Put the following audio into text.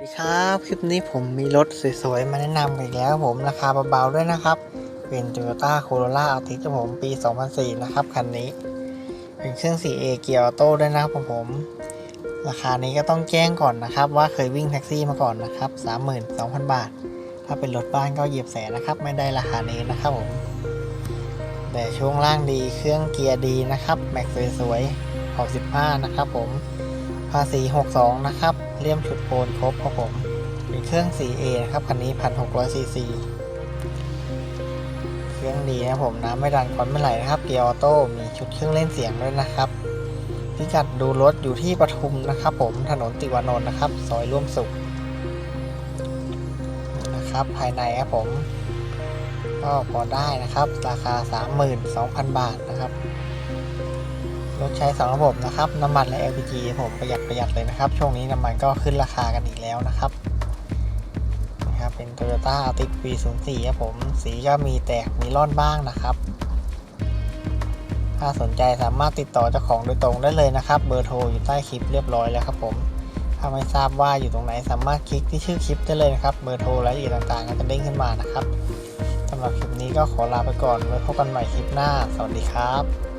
สวัสดีครับ คลิปนี้ผมมีรถสวยๆ มาแนะนำกันอีกแล้วผมราคาเบาๆด้วยนะครับ เป็น Toyota Corolla Altis ครับผมปี 2004 นะครับ คันนี้ เป็นเครื่อง 4A เกียร์ออโต้ด้วยนะครับผม ราคานี้ก็ต้องแจ้งก่อนนะครับ ว่าเคยวิ่งแท็กซี่มาก่อนนะครับ 32,000 บาท ถ้าเป็นรถบ้านก็เหยียบแสนนะครับ ไม่ได้ราคานี้นะครับผม แต่ช่วงล่างดีเครื่องเกียร์ดีนะครับแม็กสวยๆออก15 นะครับผม ภาษี 62 นะครับ เลี่ยมฉุดโอนครบครับผมเป็นเครื่อง 4A นะครับ คันนี้ 1,600ซีซีเครื่องดีนะผมน้ำไม่ดันควันไม่ไหลนะครับ เกียร์ออโต้ มีชุดเครื่องเล่นเสียงด้วยนะครับพิกัดดูรถอยู่ที่ปทุมนะครับ ผม ถนนติวานนท์นะครับ ซอยร่วมสุขนะครับ ภายในครับผม ก็พอได้นะครับ ราคา 32,000 บาทนะครับ รถใช้สองระบบนะครับน้ำมันและ LPG ผมประหยัดประหยัดเลยนะครับ ช่วงนี้น้ำมันก็ขึ้นราคากันอีกแล้วนะครับนะครับเป็น Toyota Altis ปี04 ครับผมสีก็มีแตกมีร่อนบ้างนะครับ ถ้าสนใจสามารถติดต่อเจ้าของโดยตรงได้เลยนะครับ เบอร์โทรอยู่ใต้คลิปเรียบร้อยแล้วครับผมถ้าไม่ทราบว่าอยู่ตรงไหนสามารถคลิกที่ชื่อคลิปได้เลยนะครับ เบอร์โทรรายละเอียดต่างๆก็จะเด้งขึ้นมานะครับสำหรับคลิปนี้ก็ขอลาไปก่อนไว้พบกันใหม่คลิปหน้า สวัสดีครับ